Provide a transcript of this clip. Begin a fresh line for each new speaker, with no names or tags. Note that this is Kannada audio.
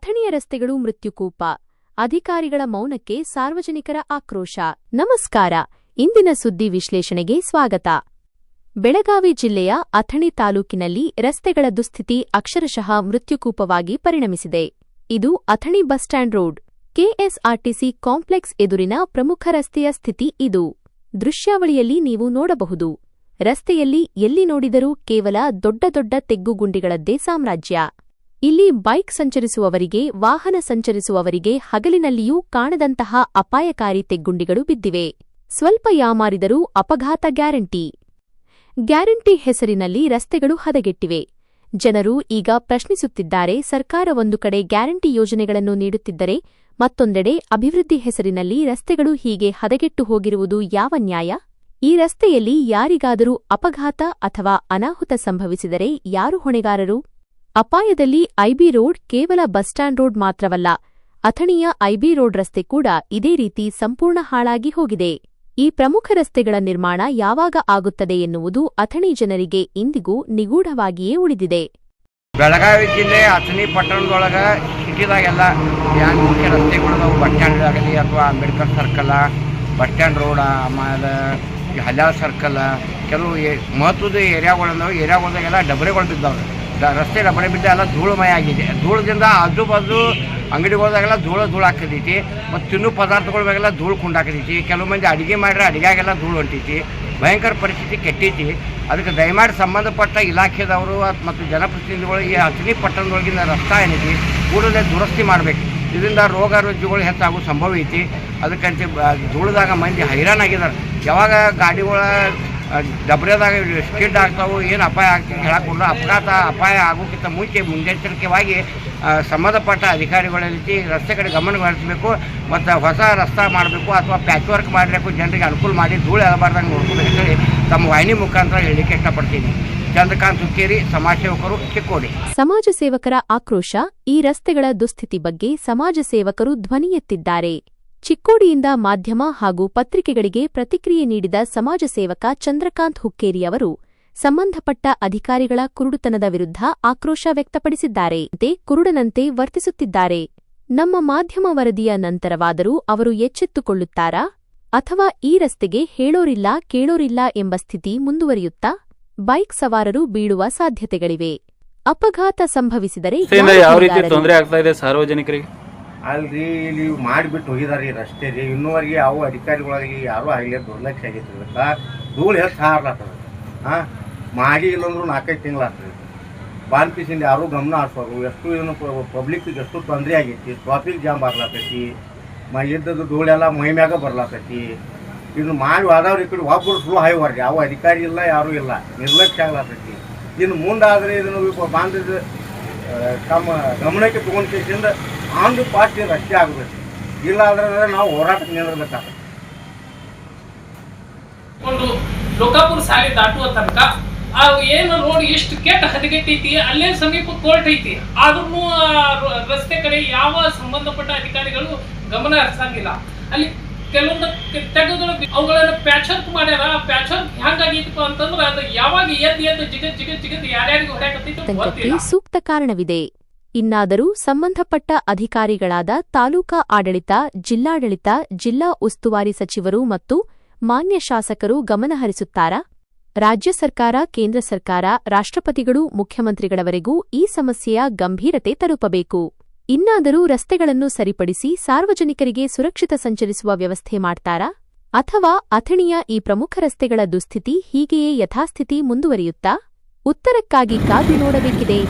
ಅಥಣಿಯ ರಸ್ತೆಗಳು ಮೃತ್ಯುಕೂಪ. ಅಧಿಕಾರಿಗಳ ಮೌನಕ್ಕೆ ಸಾರ್ವಜನಿಕರ ಆಕ್ರೋಶ. ನಮಸ್ಕಾರ. ಇಂದಿನ ಸುದ್ದಿ ವಿಶ್ಲೇಷಣೆಗೆ ಸ್ವಾಗತ. ಬೆಳಗಾವಿ ಜಿಲ್ಲೆಯ ಅಥಣಿ ತಾಲೂಕಿನಲ್ಲಿ ರಸ್ತೆಗಳ ದುಸ್ಥಿತಿ ಅಕ್ಷರಶಃ ಮೃತ್ಯುಕೂಪವಾಗಿ ಪರಿಣಮಿಸಿದೆ. ಇದು Athani bus stand road. KSRTC complex ಎದುರಿನ ಪ್ರಮುಖ ರಸ್ತೆಯ ಸ್ಥಿತಿ ಇದು. ದೃಶ್ಯಾವಳಿಯಲ್ಲಿ ನೀವು ನೋಡಬಹುದು. ರಸ್ತೆಯಲ್ಲಿ ಎಲ್ಲಿ ನೋಡಿದರೂ ಕೇವಲ ದೊಡ್ಡ ದೊಡ್ಡ ತೆಗ್ಗುಗುಂಡಿಗಳದ್ದೇ ಸಾಮ್ರಾಜ್ಯ. ಇಲ್ಲಿ ಬೈಕ್ ಸಂಚರಿಸುವವರಿಗೆ, ವಾಹನ ಸಂಚರಿಸುವವರಿಗೆ ಹಗಲಿನಲ್ಲಿಯೂ ಕಾಣದಂತಹ ಅಪಾಯಕಾರಿ ತೆಗ್ಗುಂಡಿಗಳು ಬಿದ್ದಿವೆ. ಸ್ವಲ್ಪ ಯಾಮಾರಿದರೂ ಅಪಘಾತ ಗ್ಯಾರಂಟಿ. ಗ್ಯಾರಂಟಿ ಹೆಸರಿನಲ್ಲಿ ರಸ್ತೆಗಳು ಹದಗೆಟ್ಟಿವೆ. ಜನರು ಈಗ ಪ್ರಶ್ನಿಸುತ್ತಿದ್ದಾರೆ, ಸರ್ಕಾರ ಒಂದು ಕಡೆ ಗ್ಯಾರಂಟಿ ಯೋಜನೆಗಳನ್ನು ನೀಡುತ್ತಿದ್ದರೆ ಮತ್ತೊಂದೆಡೆ ಅಭಿವೃದ್ಧಿ ಹೆಸರಿನಲ್ಲಿ ರಸ್ತೆಗಳು ಹೀಗೆ ಹದಗೆಟ್ಟು ಹೋಗಿರುವುದು ಯಾವ ನ್ಯಾಯ? ಈ ರಸ್ತೆಯಲ್ಲಿ ಯಾರಿಗಾದರೂ ಅಪಘಾತ ಅಥವಾ ಅನಾಹುತ ಸಂಭವಿಸಿದರೆ ಯಾರು ಹೊಣೆಗಾರರು? ಅಪಾಯದಲ್ಲಿ ಐಬಿ ರೋಡ್ ಕೇವಲ ಬಸ್ ಸ್ಟ್ಯಾಂಡ್ ರೋಡ್ ಮಾತ್ರವಲ್ಲ, ಅಥಣಿಯ ಐಬಿ ರೋಡ್ ರಸ್ತೆ ಕೂಡ ಇದೇ ರೀತಿ ಸಂಪೂರ್ಣ ಹಾಳಾಗಿ ಹೋಗಿದೆ. ಈ ಪ್ರಮುಖ ರಸ್ತೆಗಳ ನಿರ್ಮಾಣ ಯಾವಾಗ ಆಗುತ್ತದೆ ಎನ್ನುವುದು ಅಥಣಿ ಜನರಿಗೆ ಇಂದಿಗೂ ನಿಗೂಢವಾಗಿಯೇ ಉಳಿದಿದೆ.
ಬೆಳಗಾವಿ ಜಿಲ್ಲೆ ಅಥಣಿ ಪಟ್ಟಣದೊಳಗ ಸಿಟಿದಾಗೆಲ್ಲ ಯಾವ ಮುಖ್ಯ ರಸ್ತೆಗಳು ನಾವು ಬಸ್ ಸ್ಟ್ಯಾಂಡ್ ಆಗಲಿ ಅಥವಾ Ambedkar circle, bus stand road, ಆಮೇಲೆ ಹಲ್ಯಾಳ ಸರ್ಕಲ್, ಕೆಲವು ಮಹತ್ವದ ಏರಿಯಾಗಳು ಏರಿಯಾಗಳಾಗೆಲ್ಲ ಡಬರೆಗಳು ಬಿದ್ದಾವೆ. ರಸ್ತೆ ಮನೆ ಬಿದ್ದ ಎಲ್ಲ ಧೂಳುಮಯ ಆಗಿದೆ. ಧೂಳದಿಂದ ಆಜು ಬಾಜು ಅಂಗಡಿಗಳದಾಗೆಲ್ಲ ಧೂಳು ಧೂಳು ಹಾಕತೈತಿ ಮತ್ತು ತಿನ್ನು ಪದಾರ್ಥಗಳ ಮೇಲೆಲ್ಲ ಧೂಳು ಕುಂಡಾಕತೈತಿ ಕೆಲವು ಮಂದಿ ಅಡುಗೆ ಮಾಡ್ರೆ ಅಡುಗೆಗೆಲ್ಲ ಧೂಳು ಹೊಂಟೈತಿ. ಭಯಂಕರ ಪರಿಸ್ಥಿತಿ ಕೆಟ್ಟೈತಿ. ಅದಕ್ಕೆ ದಯಮಾಡಿ ಸಂಬಂಧಪಟ್ಟ ಇಲಾಖೆದವರು ಮತ್ತು ಜನಪ್ರತಿನಿಧಿಗಳು ಈ ಅಥಣಿ ಪಟ್ಟಣದೊಳಗಿನ ರಸ್ತೆ ಏನೈತಿ, ಕೂಡಲೇ ದುರಸ್ತಿ ಮಾಡಬೇಕು. ಇದರಿಂದ ರೋಗ ರುಜುಗಳು ಹೆಚ್ಚಾಗೋ ಸಂಭವ ಐತಿ. ಅದಕ್ಕಂತೆ ಧೂಳದಾಗ ಮಂದಿ ಹೈರಾಣಾಗಿದ್ದಾರೆ ಯಾವಾಗ ಗಾಡಿಗಳ ಡಬ್ರದಾಗ ಸ್ಕಿಡ್ ಆಗ್ತಾವೆ ಏನು ಅಪಾಯ ಆಗ್ತದೆ ಹೇಳಕೊಂಡು ಅಪಘಾತ, ಅಪಾಯ ಆಗೋಕ್ಕಿಂತ ಮುಂಚೆ ಮುನ್ನೆಚ್ಚರಿಕೆವಾಗಿ ಸಂಬಂಧಪಟ್ಟ ಅಧಿಕಾರಿಗಳ ರೀತಿ ರಸ್ತೆ ಕಡೆ ಗಮನ ಹರಿಸಬೇಕು, ಮತ್ತು ಹೊಸ ರಸ್ತೆ ಮಾಡಬೇಕು ಅಥವಾ ಪ್ಯಾಚ್ ವರ್ಕ್ ಮಾಡಬೇಕು ಜನರಿಗೆ ಅನುಕೂಲ ಮಾಡಿ ಧೂಳು ಎಳಬಾರ್ದಂಗೆ ನೋಡ್ಕೋಬೇಕು ಹೇಳಿ ತಮ್ಮ ವಾಹಿನಿ ಮುಖಾಂತರ ಹೇಳಲಿಕ್ಕೆ ಇಷ್ಟಪಡ್ತೀನಿ. ಚಂದ್ರಕಾಂತ್ ಹುಕ್ಕೇರಿ ಸಮಾಜ ಸೇವಕರು, ಚಿಕ್ಕೋಡಿ.
ಸಮಾಜ ಸೇವಕರ ಆಕ್ರೋಶ, ಈ ರಸ್ತೆಗಳ ದುಸ್ಥಿತಿ ಬಗ್ಗೆ ಸಮಾಜ ಸೇವಕರು ಧ್ವನಿ ಎತ್ತಿದ್ದಾರೆ. ಚಿಕ್ಕೋಡಿಯಿಂದ ಮಾಧ್ಯಮ ಹಾಗೂ ಪತ್ರಿಕೆಗಳಿಗೆ ಪ್ರತಿಕ್ರಿಯೆ ನೀಡಿದ ಸಮಾಜ ಸೇವಕ ಚಂದ್ರಕಾಂತ್ ಹುಕ್ಕೇರಿ ಅವರು ಸಂಬಂಧಪಟ್ಟ ಅಧಿಕಾರಿಗಳ ಕುರುಡುತನದ ವಿರುದ್ಧ ಆಕ್ರೋಶ ವ್ಯಕ್ತಪಡಿಸಿದ್ದಾರೆ. ಕುರುಡನಂತೆ ವರ್ತಿಸುತ್ತಿದ್ದಾರೆ. ನಮ್ಮ ಮಾಧ್ಯಮ ವರದಿಯ ನಂತರವಾದರೂ ಅವರು ಎಚ್ಚೆತ್ತುಕೊಳ್ಳುತ್ತಾರಾ? ಅಥವಾ ಈ ರಸ್ತೆಗೆ ಹೇಳೋರಿಲ್ಲ ಕೇಳೋರಿಲ್ಲ ಎಂಬ ಸ್ಥಿತಿ ಮುಂದುವರಿಯುತ್ತಾ? ಬೈಕ್ ಸವಾರರು ಬೀಳುವ ಸಾಧ್ಯತೆಗಳಿವೆ. ಅಪಘಾತ ಸಂಭವಿಸಿದರೆ
ಯಾವ ರೀತಿ ತೊಂದರೆ ಆಗ್ತಾ ಇದೆ ಸಾರ್ವಜನಿಕರಿಗೆ?
ಅಲ್ರಿ ಇಲ್ಲಿ ಮಾಡಿಬಿಟ್ಟು ಹೋಗಿದಾರೆ ರೀ ರಸ್ತೆ ರೀ. ಇನ್ನೂವರೆಗೆ ಯಾವ ಅಧಿಕಾರಿಗಳಾಗಲಿ, ಯಾರೂ ಆಗಲಿ ದುರ್ಲಕ್ಷ್ಯ ಆಗೈತಿ ಇದಕ್ಕೆ ಧೂಳು ಎಷ್ಟು ಹಾರ್ಲಾತದ. ಹಾಂ? ಮಾಡಿ ಇಲ್ಲಂದ್ರೂ ನಾಲ್ಕೈದು ತಿಂಗಳಾಗ್ತದೆ ಬಾನ್ ಪೀಸಿಂದ ಯಾರೂ ಗಮನ ಹರಿಸೋರು, ಎಷ್ಟು ಏನು ಪಬ್ಲಿಕ್ಕಿಗೆ ಎಷ್ಟು ತೊಂದರೆ ಆಗೈತಿ. ಟ್ರಾಫಿಕ್ ಜಾಮ್ ಬರ್ಲಾತೈತಿ. ಮ, ಇದ್ದದ್ದು ಧೂಳೆಲ್ಲ ಮೈ ಬರ್ಲಾತೈತಿ. ಇನ್ನು ಮಾಡಿ ಹೋದವ್ರು ಈ ಕಡೆ ಒಬ್ಬರು ಸುಳ್ಳು ಹಾಯ್ವಾರ್ರಿ ಯಾವ ಅಧಿಕಾರಿ ಇಲ್ಲ, ಯಾರೂ ಇಲ್ಲ. ನಿರ್ಲಕ್ಷ್ಯ ಆಗ್ಲಾತೈತಿ. ಇನ್ನು ಮುಂದಾದರೆ ಇದನ್ನು ಬಾಂಧದ ತಮ್ಮ ಗಮನಕ್ಕೆ ತಗೊಂಡ್ಕಿಂದ ಆಂಧ್ರ ಪಾರ್ಟಿ ರಸ್ತೆ ಆಗಬೇಕು. ಇಲ್ಲ ಅಂದ್ರೆ ನಾವು ಹೋರಾಟ ನಿಲ್ಲಬೇಕಾಗ್ತದೆ
ಒಂದು ಲೋಕಾಪುರ ಸಾಲಿ ದಾಟುವ ತನಕ ಆ ಏನು ರೋಡ್ ಎಷ್ಟು ಕೆಟ್ಟ ಹದಗೆಟ್ಟೈತಿ ಅಲ್ಲೇ ಸಮೀಪ ಕೋರ್ಟ್ ಐತಿ. ಆದ್ರೂ ರಸ್ತೆ ಕಡೆ ಯಾವ ಸಂಬಂಧಪಟ್ಟ ಅಧಿಕಾರಿಗಳು ಗಮನ ಹರಿಸಂಗಿಲ್ಲ. ಅಲ್ಲಿ ಕೆಲವೊಂದು ತೆಗೆದು ಅವುಗಳನ್ನ ಪ್ಯಾಚರ್ಕ್ ಮಾಡ್ಯಾರ. ಪ್ಯಾಚಪ್ ಹೆಂಗಾಗಿತ್ತು ಅಂತಂದ್ರೆ ಅದು ಯಾವಾಗ ಎದ್ದು ಎದ್ದು ಜಿಗದ್ ಜಿಗದ್ ಜಿಗದ್ ಯಾರ್ಯಾರಿಗೆ ಹೊಡೆಯಕತ್ತಿತ್ತು
ಸೂಕ್ತ ಕಾರಣವಿದೆ. ಇನ್ನಾದರೂ ಸಂಬಂಧಪಟ್ಟ ಅಧಿಕಾರಿಗಳಾದ ತಾಲೂಕಾ ಆಡಳಿತ ಜಿಲ್ಲಾಡಳಿತ ಜಿಲ್ಲಾ ಉಸ್ತುವಾರಿ ಸಚಿವರು ಮತ್ತು ಮಾನ್ಯ ಶಾಸಕರು ಗಮನಹರಿಸುತ್ತಾರಾ ರಾಜ್ಯ ಸರ್ಕಾರ ಕೇಂದ್ರ ಸರ್ಕಾರ ರಾಷ್ಟ್ರಪತಿಗಳು ಮುಖ್ಯಮಂತ್ರಿಗಳವರೆಗೂ ಈ ಸಮಸ್ಯೆಯ ಗಂಭೀರತೆ ತಲುಪಬೇಕು. ಇನ್ನಾದರೂ ರಸ್ತೆಗಳನ್ನು ಸರಿಪಡಿಸಿ ಸಾರ್ವಜನಿಕರಿಗೆ ಸುರಕ್ಷಿತ ಸಂಚರಿಸುವ ವ್ಯವಸ್ಥೆ ಮಾಡ್ತಾರಾ? ಅಥವಾ ಅಥಣಿಯ ಈ ಪ್ರಮುಖ ರಸ್ತೆಗಳ ದುಸ್ಥಿತಿ ಹೀಗೆಯೇ ಯಥಾಸ್ಥಿತಿ ಮುಂದುವರಿಯುತ್ತಾ? ಉತ್ತರಕ್ಕಾಗಿ ಕಾದು ನೋಡಬೇಕಿದೆ.